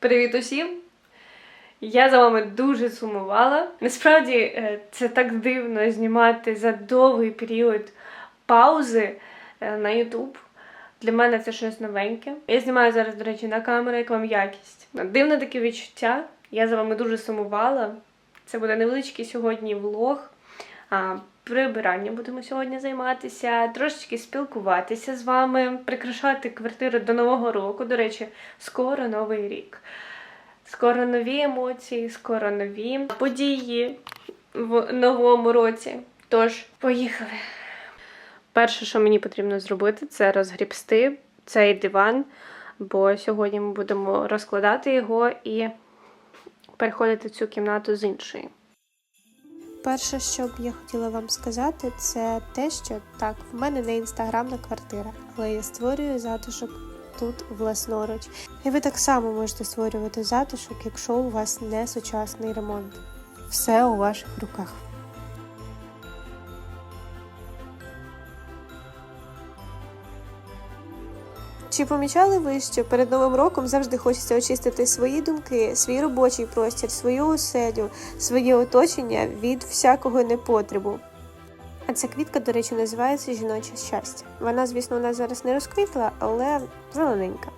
Привіт усім! Я за вами дуже сумувала. Насправді е, це так дивно знімати за довгий період паузи е, на YouTube. Для мене це щось новеньке. Я знімаю зараз, до речі, на камеру, як вам якість. Дивне таке відчуття. Я за вами дуже сумувала. Це буде невеличкий сьогодні влог. Прибиранням будемо сьогодні займатися, трошечки спілкуватися з вами, прикрашати квартиру до Нового року. До речі, скоро новий рік. Скоро нові емоції, скоро нові події в новому році. Тож, поїхали. Перше, що мені потрібно зробити, це розгрібсти цей диван, бо сьогодні ми будемо розкладати його і переходити в цю кімнату з іншої. Перше, що б я хотіла вам сказати, це те, що так, в мене не інстаграмна квартира, але я створюю затишок тут власноруч. І ви так само можете створювати затишок, якщо у вас не сучасний ремонт. Все у ваших руках. Чи помічали ви, що перед новим роком завжди хочеться очистити свої думки, свій робочий простір, свою оселю, своє оточення від всякого непотребу? А ця квітка, до речі, називається жіноче щастя. Вона, звісно, у нас зараз не розквітла, але зелененька.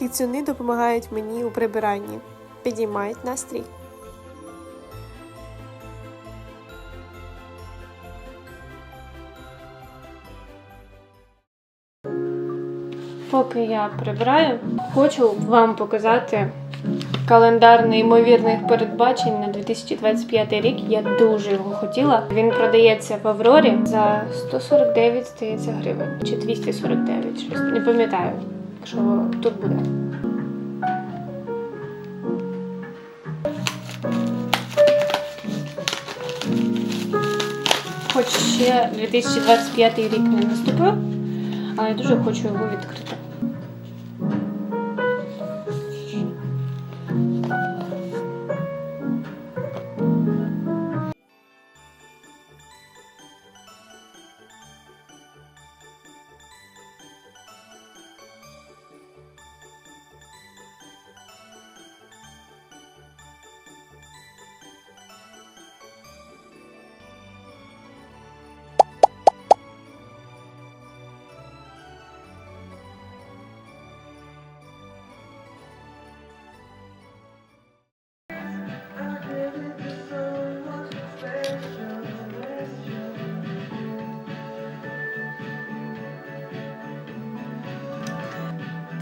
Кицюни допомагають мені у прибиранні, підіймають настрій. Поки я прибираю, хочу вам показати календар неймовірних передбачень на 2025 рік. Я дуже його хотіла. Він продається в Аврорі за 149, здається, гривень чи 249, щось не пам'ятаю, що тут буде. Хоч ще 2025 рік не наступив, але я дуже хочу його відкрити.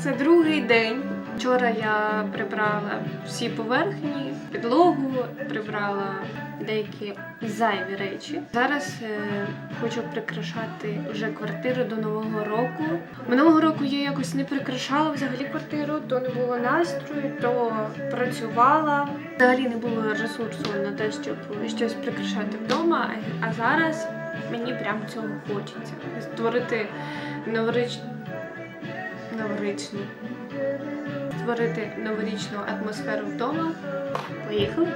Це другий день. Вчора я прибрала всі поверхні, підлогу, прибрала деякі зайві речі. Зараз е, хочу прикрашати вже квартиру до нового року. Минулого року я якось не прикрашала взагалі квартиру, то не було настрою, то працювала. Взагалі не було ресурсу на те, щоб щось прикрашати вдома. А зараз мені прям цього хочеться. Створити новорічну новорічну. Створити новорічну атмосферу вдома. Поїхали.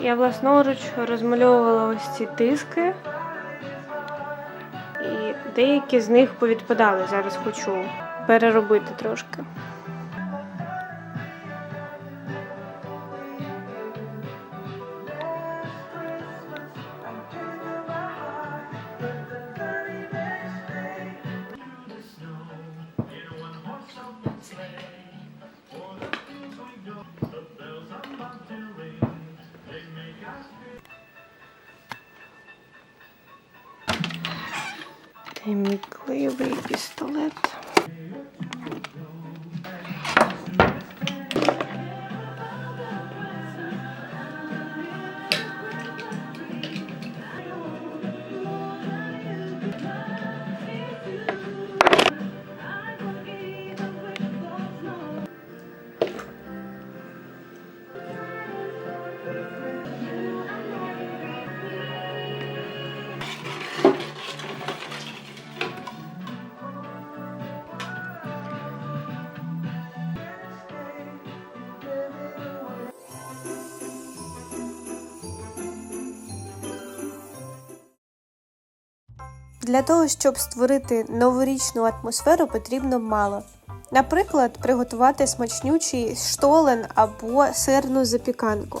Я власноруч розмальовувала ось ці тиски, І деякі з них повідпадали. Зараз хочу переробити трошки. Де мій клеєвий пістолет. Для того, щоб створити новорічну атмосферу, потрібно мало. Наприклад, приготувати смачнючий штолен або сирну запіканку,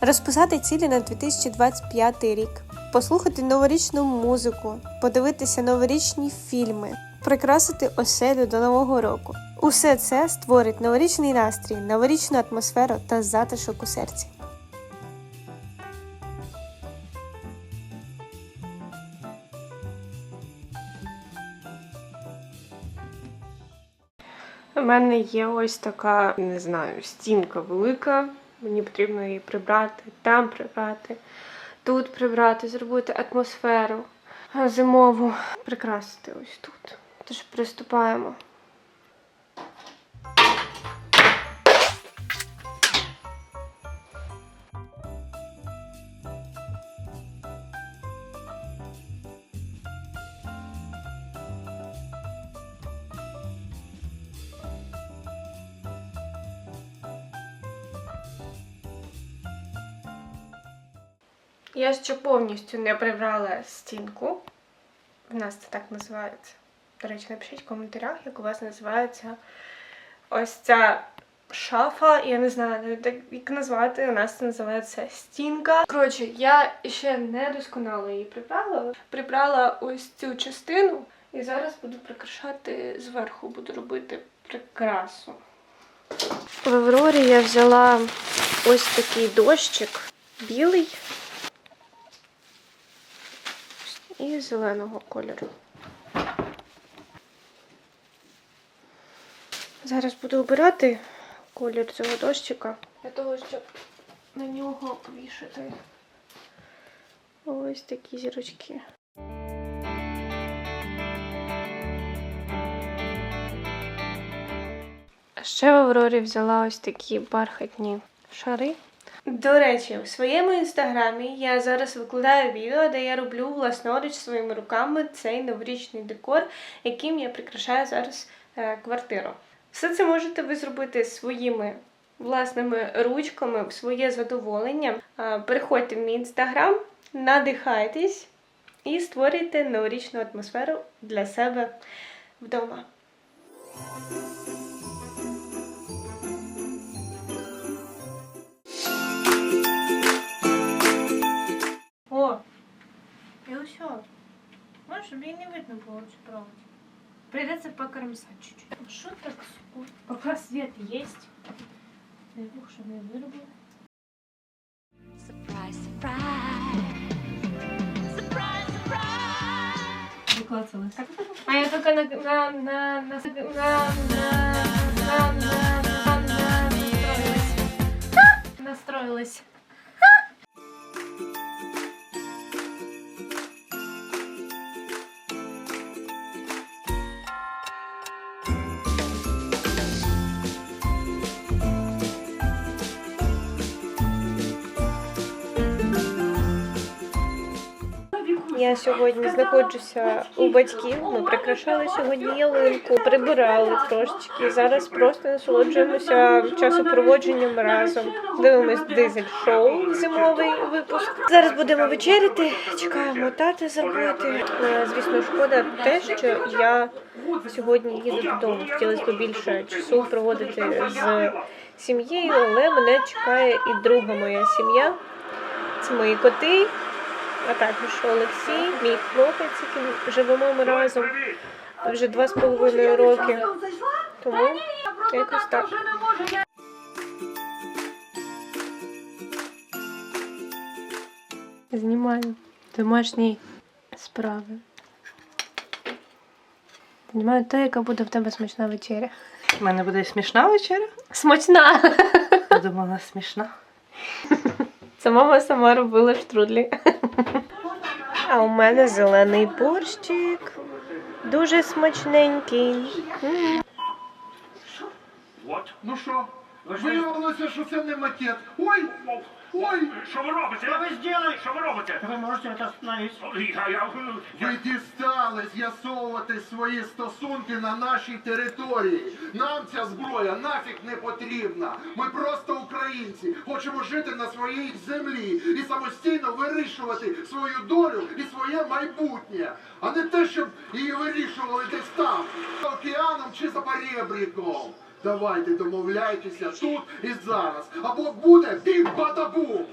розписати цілі на 2025 рік, послухати новорічну музику, подивитися новорічні фільми, прикрасити оселю до Нового року. Усе це створить новорічний настрій, новорічну атмосферу та затишок у серці. У мене є ось така, не знаю, стінка велика. Мені потрібно її прибрати, там прибрати, тут прибрати, зробити атмосферу зимову, прикрасити ось тут. Тож приступаємо. Я ще повністю не прибрала стінку. У нас це так називається. До речі, напишіть в коментарях, як у вас називається ось ця шафа. Я не знаю, як назвати. У нас це називається стінка. Коротше, я ще не досконало її прибрала. Прибрала ось цю частину і зараз буду прикрашати зверху, буду робити прикрасу. В Аврорі я взяла ось такий дощик білий зеленого кольору. Зараз буду обирати колір цього дощика для того, щоб на нього повішати ось такі зірочки. Ще в Аврорі взяла ось такі бархатні шари. До речі, у своєму інстаграмі я зараз викладаю відео, де я роблю власноруч своїми руками цей новорічний декор, яким я прикрашаю зараз е, квартиру. Все це можете ви зробити своїми власними ручками в своє задоволення. Е, Переходьте в мій інстаграм, надихайтесь і створюйте новорічну атмосферу для себе вдома. получше проводь. Придется покормить. чуть-чуть. Что так скучно? Пока свет есть. Дай бог, чтобы я вырубила. Surprise, surprise. А я только на... на... на... на... на... на... на... настроилась. Сьогодні знаходжуся у батьків. Ми прикрашали сьогодні ялинку, прибирали трошечки. Зараз просто насолоджуємося часопроводженням разом. Дивимось дизель шоу зимовий випуск. Зараз будемо вечеряти. Чекаємо тати з роботи. Е, Звісно, шкода те, що я сьогодні їду додому. Хотілося б більше часу проводити з сім'єю, але мене чекає і друга моя сім'я. Це мої коти. А також Олексій, мій хлопець, яким живемо ми разом вже два з половиною роки. Тому якось так. Знімаю домашні справи. Знімаю те, яка буде в тебе смачна вечеря. У мене буде смішна вечеря. Смачна! Я думала, смішна. Це мама сама робила штрудлі. А у мене зелений борщик. Дуже смачненький. Ну що, виявилося, що це не макет. Ой, Ой! Що ви робите? Что вы сделали? Що ви робите? Вы можете это остановить? Я, я, я, Ви дістали з'ясовувати свої стосунки на нашій території. Нам ця зброя нафіг не потрібна. Ми просто українці. Хочемо жити на своїй землі і самостійно вирішувати свою долю і своє майбутнє, а не те, щоб її вирішували десь там, за океаном чи за перебріком. Давайте домовляйтеся тут і зараз. Або буде бім-бадабум!